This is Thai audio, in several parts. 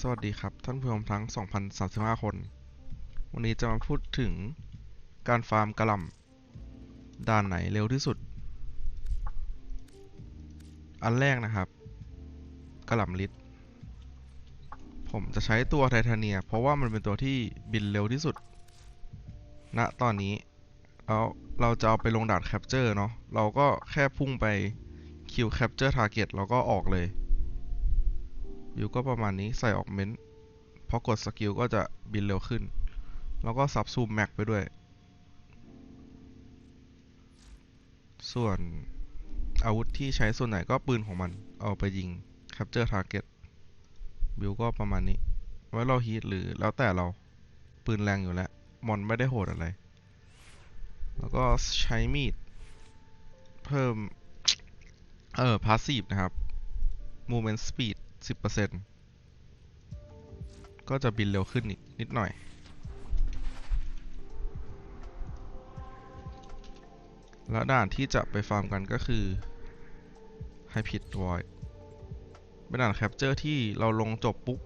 สวัสดีครับ ท่านผู้ชมทั้ง 2,035 คน วันนี้จะมาพูดถึงการฟาร์มกระลำด่านไหนเร็วที่สุด อันแรกนะครับกระลำลิตผมจะใช้ตัวไทเทเนีย เพราะว่ามันเป็นตัวที่บินเร็วที่สุดณตอนนี้แล้วเราจะเอาไปลงด่านแคปเจอร์เนาะเราก็แค่พุ่งไปคิวแคปเจอร์ทาร์เก็ตแล้วก็ออกเลย วิวก็ประมาณนี้ใส่ออกเมนต์พอกดสกิลก็จะบินเร็วขึ้น แล้วก็ซับซูมแม็กไปด้วย ส่วนอาวุธที่ใช้ส่วนไหนก็ปืนของมันเอาไปยิง Capture Target บิวก็ประมาณนี้ ไว้เราฮีทหรือแล้วแต่เราปืนแรงอยู่แล้ว มอนไม่ได้โหดอะไร แล้วก็ใช้มีด เพิ่ม เออพาสซีฟนะครับ Movement Speed 10%ก็จะบินเร็วขึ้นอีกนิดหน่อย แล้วด่านที่จะไปฟาร์มกันก็คือ Hybrid Void เป็นด่านแคปเจอร์ที่เราลงจบปุ๊บ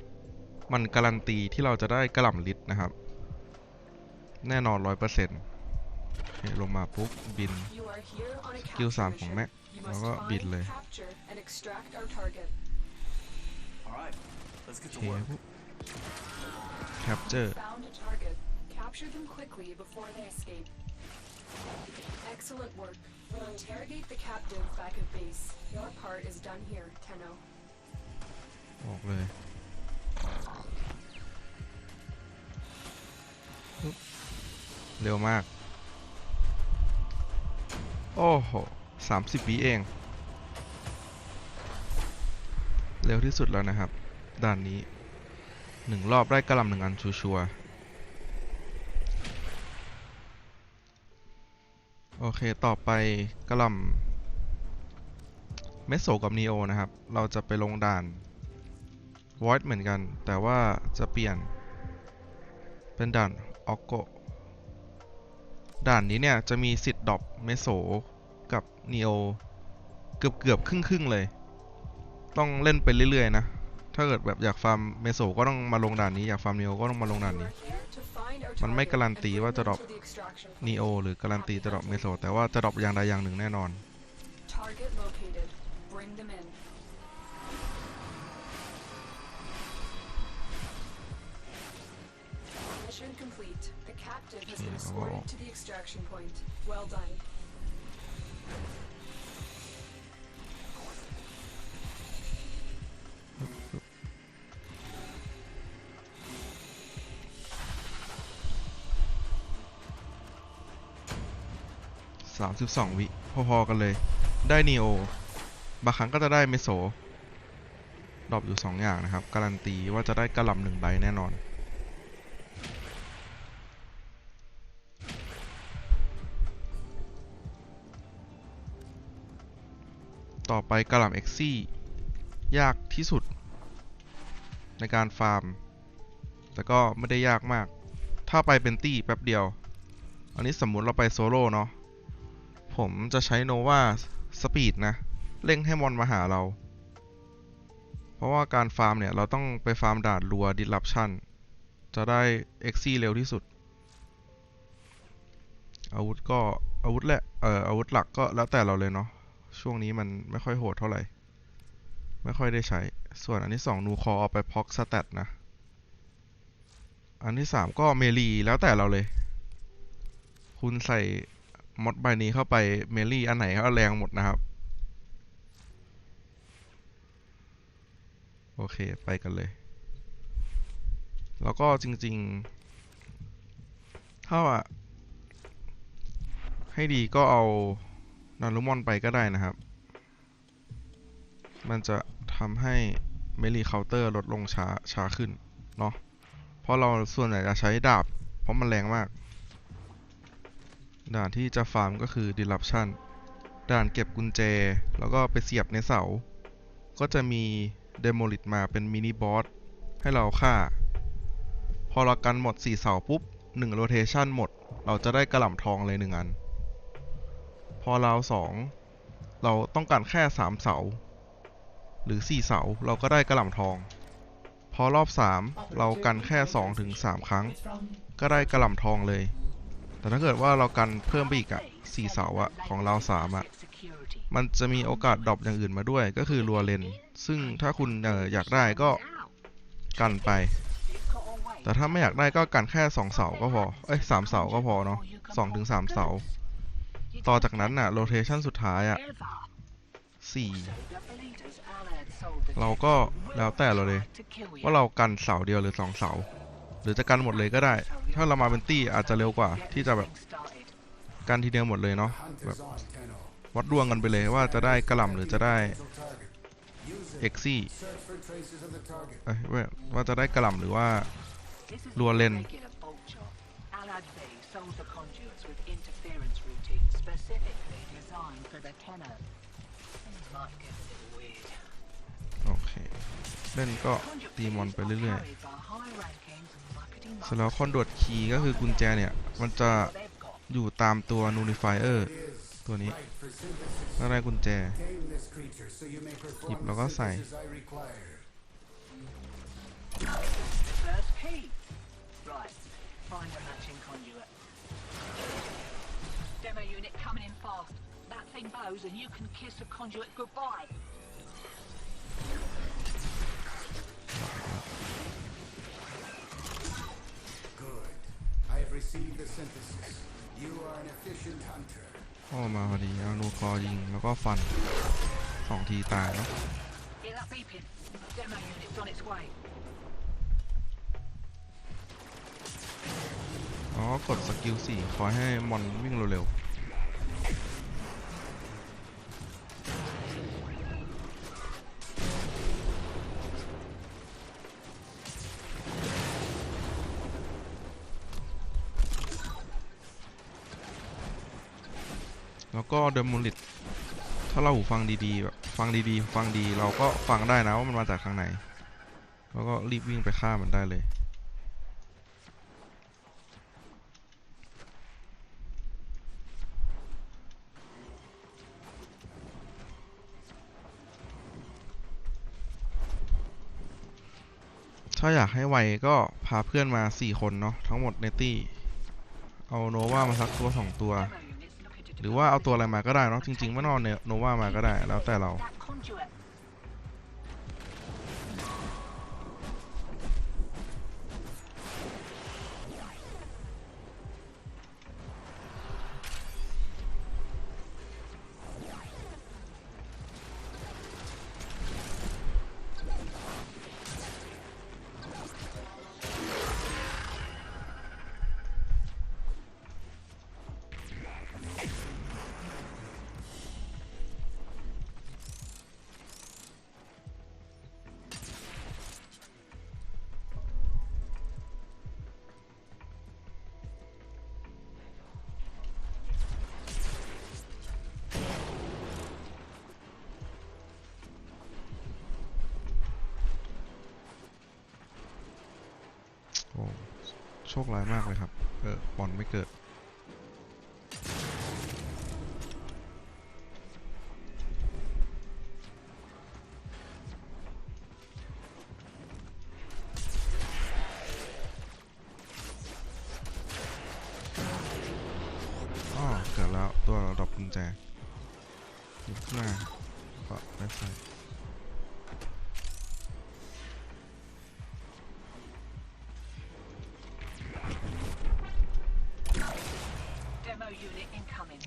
มันการันตีที่เราจะได้กระหล่ำลิตรนะครับ แน่นอน100%โอเคลงมาปุ๊บ บินสกิลสามของแม็กแล้แล้ววก็ก็บิบินนเลเลย ย All right, let's โอ get เค to work. ปุ๊บแคปเจอร์ Capture them quickly before they escape. Excellent work. Interrogate the captive back at base. Your part is done here, Tenno. ออกเลยปุ๊บเร็วมาก โอ้โหสามสิบวิเอง เร็วที่สุดแล้วนะครับ ด่านนี้หนึ่งรอบได้กระลำหนึ่งอันชัวร์ๆโอเค ต่อไปกระลำเมสโซกับนีโอนะครับ เราจะไปลงด่าน Void เหมือนกัน แต่ว่าจะเปลี่ยน เป็นด่านออกโกด่านนี้เนี่ยจะมีสิทธิ์ดรอปเมโซกับนีโอเกือบเกือบครึ่งครึ่งๆเลย ต้องเล่นไปเรื่อยๆนะ ถ้าเกิดแบบอยากฟาร์มเมโซก็ต้องมาลงด่านนี้ อยากฟาร์มเนโอก็ต้องมาลงด่านนี้ มันไม่การันตีว่าจะดรอปเนโอหรือการันตีจะดรอปเมโซแต่ว่าจะดรอปอย่างใดอย่างหนึ่งแน่นอน Mission 32 วิพอๆกันเลย ได้นีโอบางครั้งก็จะได้เมโซดรอปอยู่ 2 อย่างนะครับ การันตีว่าจะได้กระลำหนึ่งใบแน่นอน ต่อไปกระลำเอ็กซี่ยากที่สุด ในการฟาร์ม แต่ก็ไม่ได้ยากมาก ถ้าไปเป็นตี้แป๊บเดียว อันนี้สมมุติเราไปโซโล่เนาะ ผมจะใช้โนวาสปีดนะ เร่งให้มอนมาหาเรา เพราะว่าการฟาร์มเนี่ย เราต้องไปฟาร์มด่านรัวดิลับชันจะได้เอ็กซี่เร็วที่สุด อาวุธก็อาวุธแหละเอ่ออาวุธหลักก็แล้วแต่เราเลยเนาะ ช่วงนี้มันไม่ค่อยโหดเท่าไหร่ ไม่ค่อยได้ใช้ ส่วนอันที่สองนูคอเอาไปพ็อกสแตทนะ อันที่สามก็เมลีแล้วแต่เราเลย คุณใส่ มดใบนี้เข้าไปเมลี่อันไหนก็แรงหมดนะครับ โอเคไปกันเลย แล้วก็จริงๆ ถ้าว่าให้ดีก็เอานารุมอนไปก็ได้นะครับ มันจะทำให้เมลี่เคาน์เตอร์ลดลงช้าช้าขึ้นเนาะเพราะเราส่วนใหญ่จะใช้ดาบ เพราะมันแรงมาก ด่านที่จะฟาร์มก็คือ Disruption ด่านเก็บกุญแจ แล้วก็ไปเสียบในเสา ก็จะมี Demolish มาเป็นมินิบอสให้เราฆ่า พอเรากันหมด 4 เสาปุ๊บ1 Rotation หมด เราจะได้กระหล่ำทองเลย 1 อัน พอเรา2เราต้องการแค่ 3 เสา หรือ 4 เสา เราก็ได้กระหล่ำทองพพอรอบสามเรากันแค่สองถึงสามครั้ง ก็ได้กระหล่ำทองเลย แต่ถ้าเกิดว่าเรากันเพิ่มไปอีกอะสี่เสาอะของเราสามอะมันจะมีโอกาสดรอปอย่างอื่นมาด้วย ก็คือรัวเลน ซึ่งถ้าคุณเอออยากได้ก็กันไป แต่ถ้าไม่อยากได้ก็กันแค่สองเสาก็พอ เอ้ยสามเสาก็พอเนาะสองถึงสามเสา ต่อจากนั้นน่ะโรเทชันสุดท้ายอะสี่เราก็แล้วแต่เราเลย ว่าเรากันเสาเดียวหรือสองเสา หรือจะกันหมดเลยก็ได้ ถ้าเรามาเป็นตี้อาจจะเร็วกว่า ที่จะแบบกันทีเดียวหมดเลยเนาะแบบวัดดวงกันไปเลยว่าจะได้กระหล่ำหรือจะได้เอ็กซี่ว่าจะได้กระหล่ำหรือว่ารัวเลนโอเค เล่นก็ตีมอนไปเรื่อยๆ สร็จแล้วคอนโดดคีย์ก็คือกุญแจเนี่ย มันจะอยู่ตามตัวนูนิฟายเออร์ตัวนี้แล้วได้กุญแจ หยิบแล้วก็ใส่ received the synthesis. You are an efficient hunter. เข้ามาพอดีเอานูคอยิงแล้วก็ฟันสองทีตายเนาะ Hear that beeping? Demo unit's on its way. อ๋อกดสกิลสี่คอยให้มอนวิ่งเร็วๆ แล้วก็เดมมูลิตถ้าเราหูฟังดีๆแบบฟังดีๆ ฟังดีเราก็ฟังได้นะว่ามันมาจากทางไหน แล้วก็รีบวิ่งไปฆ่ามันได้เลยถ้าอยากให้ไวก็พาเพื่อนมา 4 คนเนาะทั้งหมดในตี้ เอาโนวามาสักตัว 2 ตัว รือว่าเอาตัวอะไรมาก็ได้เนาะจริงๆไม่นอนโนวามาก็ได้ แล้วแต่เรา ชคร้ายมากเลยครับ เออบอลไม่เกิด อ๋อ เกิดแล้วตัวดอปกุญแจหยิบขึ้นมาก็ได้ไฟ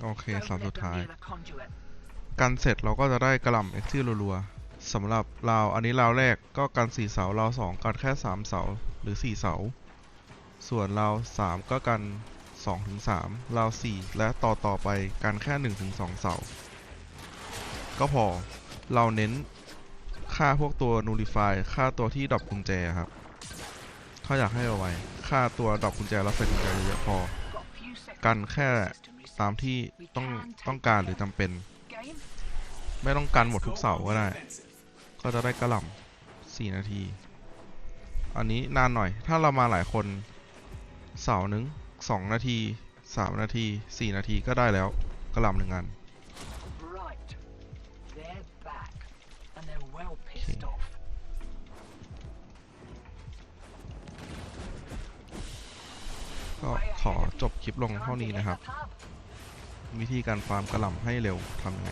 โอเค Don't สาม let สุด them ท้าย near the conduit. กันเสร็จเราก็จะได้กระหล่ำเอ็กซี่รัวๆสำหรับราวอันนี้ราวแรกก็กันสี่เสาราวสองกันแค่สามเสาหรือสี่เสา ส่วนราวสามก็กันสองถึงสามราวสี่และต่อต่อไปกันแค่หนึ่งถึงสองเสา ก็พอเราเน้นค่าพวกตัว nullify ค่าตัวที่ดรอปกุญแจครับถ้าอยากให้เอาไว้ ค่าตัวดรอปกุญแจแล้วใส่กุญแจเยอะๆพอ Got a few seconds กันแค่ system reset. ตามที่ต้องต้องการหรือจำเป็น ไม่ต้องการหมดทุกเสาก็ได้ ก็จะได้กระหล่ำ4นาที อันนี้นานหน่อย ถ้าเรามาหลายคนเสาหนึ่ง2นาที3นาที4นาทีก็ได้แล้วกระหล่ำหนึ่งอันก็ขอจบคลิปลงเท่านี้นะครับ วิธีการฟาร์มกระหล่ำให้เร็วทำยังไง